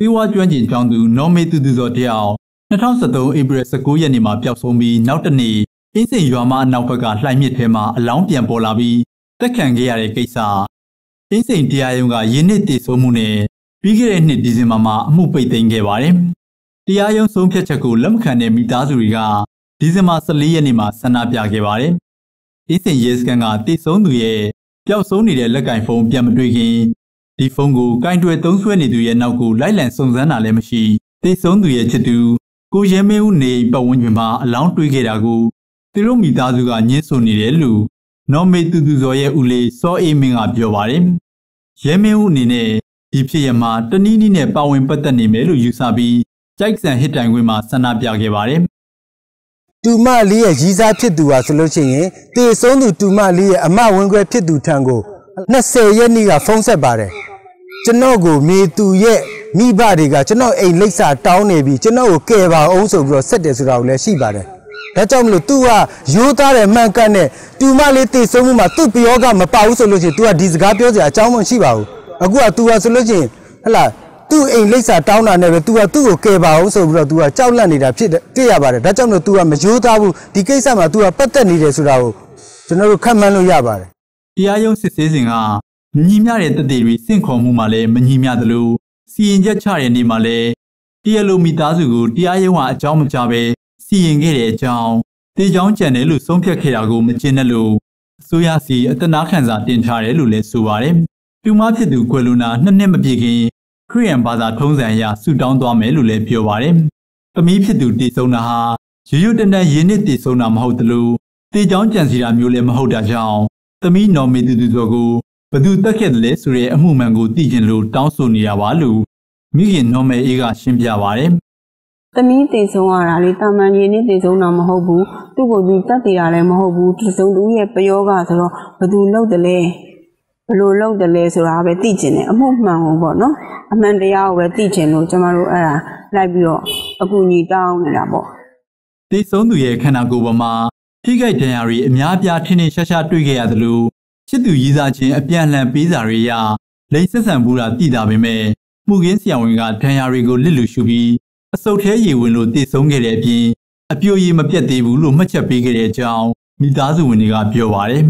စေဝါကျွမ်းကျင်ကျောင်းသူနော်မေတူတူစောတယောက်2013ဧပြီ19ရက်နေ့မှာပျောက်ဆုံးပြီးနောက်တနေ့အင်းစိန်ရွာမအနောက်ဘက်ကလှိုင်မြစ်ထဲမှာအလောင်းပြန်ပေါ်လာပြီးတက်ခံခဲ့ရတဲ့ကိစ္စအင်းစိန်တရားရုံးကရင်းနှစ်တည်ဆုံးမှုနဲ့ပြီးခဲ့တဲ့နှစ်ဒီဇင်ဘာမှာအမှုပိတ်သိမ်းခဲ့ပါတယ်။တရားရုံးဆုံးဖြတ်ချက်ကိုလက်မခံတဲ့မိသားစုတွေကဒီဇင်ဘာ14ရက်နေ့မှာဆန္ဒပြခဲ့ပါတယ်။အင်းစိန်ရဲစခန်းကတည်ဆုံးသူရဲ့ပျောက်ဆုံးနေတဲ့လက်ကင်ဖုန်းပြန်မတွေ့ခင် ဒီဖုန်းကိုကင်တွယ်သုံးဆွဲနေသူရဲ့နောက်ကိုလိုက်လံစုံစမ်းတာလည်းမရှိတည်ဆုံးသူရဲ့ချစ်သူကိုရဲမင်းဦးနေပတ်ဝန်းကျင်မှာအလောင်းတွေ့ခဲ့တာကိုသူတို့မိသားစုကညှင်းဆိုနေတယ်လို့နော်မေတူတူဇော်ရဲ့ဦးလေးစောအေးမင်းကပြောပါတယ်။ရဲမင်းဦးအနေနဲ့ဒီဖြစ်ရမှာတနည်းနည်းနဲ့ပါဝင်ပတ်သက်နေမယ်လို့ယူဆပြီးကြိုက်ဆန်ဟစ်တိုင်ခွင်းမှာဆန္ဒပြခဲ့ပါတယ်။တူမလေးရဲ့ရီးစားဖြစ်သူဟာဆိုလို့ရှိရင်တေဆုံးသူတူမလေးရဲ့အမဝင်ခွဲဖြစ်သူထံကို 20ရက်နေ့ကဖုန်းဆက်ပါတယ်။ကျွန်တော်ကိုမေသူရဲ့မိဘတွေကကျွန်တော်အိမ်လိပ်စာတောင်းနေပြီးကျွန်တော်ကိုကယ်ပါအောင်ဆိုပြီးတော့ဆက်တယ်ဆိုတာကိုလည်းရှိပါတယ်။ဒါကြောင့်မလို့ तू ကရိုးသားတဲ့မှန်ကန်တဲ့တူမလေးတေဆုံးမှုမှာသူ့ပြောကမပါဘူးဆိုလို့ရှိရင် तू ကဒီစကားပြောစရာအကြောင်းမရှိပါဘူး။အခုက तू ကဆိုလို့ရှိရင်ဟလာသူ့အိမ်လိပ်စာတောင်းတာနဲ့ပဲ तू ကသူ့ကိုကယ်ပါအောင်ဆိုပြီးတော့ तू ကကြောက်လန့်နေတာဖြစ်တွေ့ရပါတယ်ဒါကြောင့်မလို့ तू ကမရိုးသားဘူးဒီကိစ္စမှာ तू ကပတ်သက်နေတယ်ဆိုတာကိုကျွန်တော်တို့ခန့်မှန်းလို့ရပါတယ် တရားရုံးစစ်ဆေးစဉ်ကမညီမျှတဲ့တည်တွေစင့်ခေါ်မှုမှာလည်းမညီမျှသလိုစီရင်ချက်ချတဲ့နေ့မှာလည်းတရားလိုမိသားစုကိုတရားရုံးကအကြောင်းမကြားပဲစီရင်ခဲ့တဲ့အကြောင်းတေချောင်းကြံတယ်လို့ဆုံးဖြတ်ခဲ့တာကိုမကျင်တဲ့လို့အစိုးရစီအတနာခံစာတင်ထားတယ်လို့လည်းဆိုပါတယ်။ပြူမဖြစ်သူကွယ်လွန်တာနှစ်နှစ်မပြည့်ခင်ခရီးယန်ဘာသာထုံးစံအရဆူတောင်းသွားမယ်လို့လည်းပြောပါတယ်။သမီးဖြစ်သူတည်ဆုံတာဟာရိုးရိုးတန်တန်ရင်းနစ်တည်ဆုံတာမဟုတ်သလိုတေချောင်းကြံစီတာမျိုးလည်းမဟုတ်တာကြောင့် သမီးနော်မီတူတူဆိုကိုဘသူတက်ခဲ့တယ်လဲဆိုတဲ့အမှုမှန်ကိုသိကျင်လို့တောင်းဆိုနေတာပါလို့မိခင်နော်မယ်အေးကရှင်းပြပါတယ်။သမီးတည်ဆုံးရတာလေတာမန်ရင်းနဲ့တည်ဆုံးတာမဟုတ်ဘူး။သူ့ကိုသူတက်တည်တာလည်းမဟုတ်ဘူး။တစုံတူရဲ့ပယောဂဆိုတော့ဘသူလောက်တယ်လဲဘလို့လောက်တယ်လဲဆိုတာပဲသိကျင်တယ်အမှုမှန်ကိုပေါ့နော်။အမှန်တရားကိုပဲသိကျင်လို့ကျမတို့အဲ့ဒါလိုက်ပြီးတော့အကူအညီတောင်းနေတာပေါ့။တည်ဆုံးသူရဲ့ခန္ဓာကိုယ်ပေါ်မှာ ထိခိုက်ဒဏ်ရာတွေအများအပြားထင်းထင်းရှားရှားတွေ့ခဲ့ရသလိုချစ်သူရည်စားခြင်းအပြန်အလှန်ပေးစာတွေရလိမ့်ဆက်ဆံမှုတာတည်တာပေမဲ့မှုကင်းဆရာဝန်ကဒဏ်ရာတွေကိုလစ်လူရှုပြီးအဆုတ်ထဲရေဝင်လို့တည်ဆုံးခဲ့တဲ့အပြင်အပြိုရည်မပြတ်သေးဘူးလို့မှတ်ချက်ပေးခဲ့တဲ့အကြောင်းမိသားစုဝင်တွေကပြောပါတယ်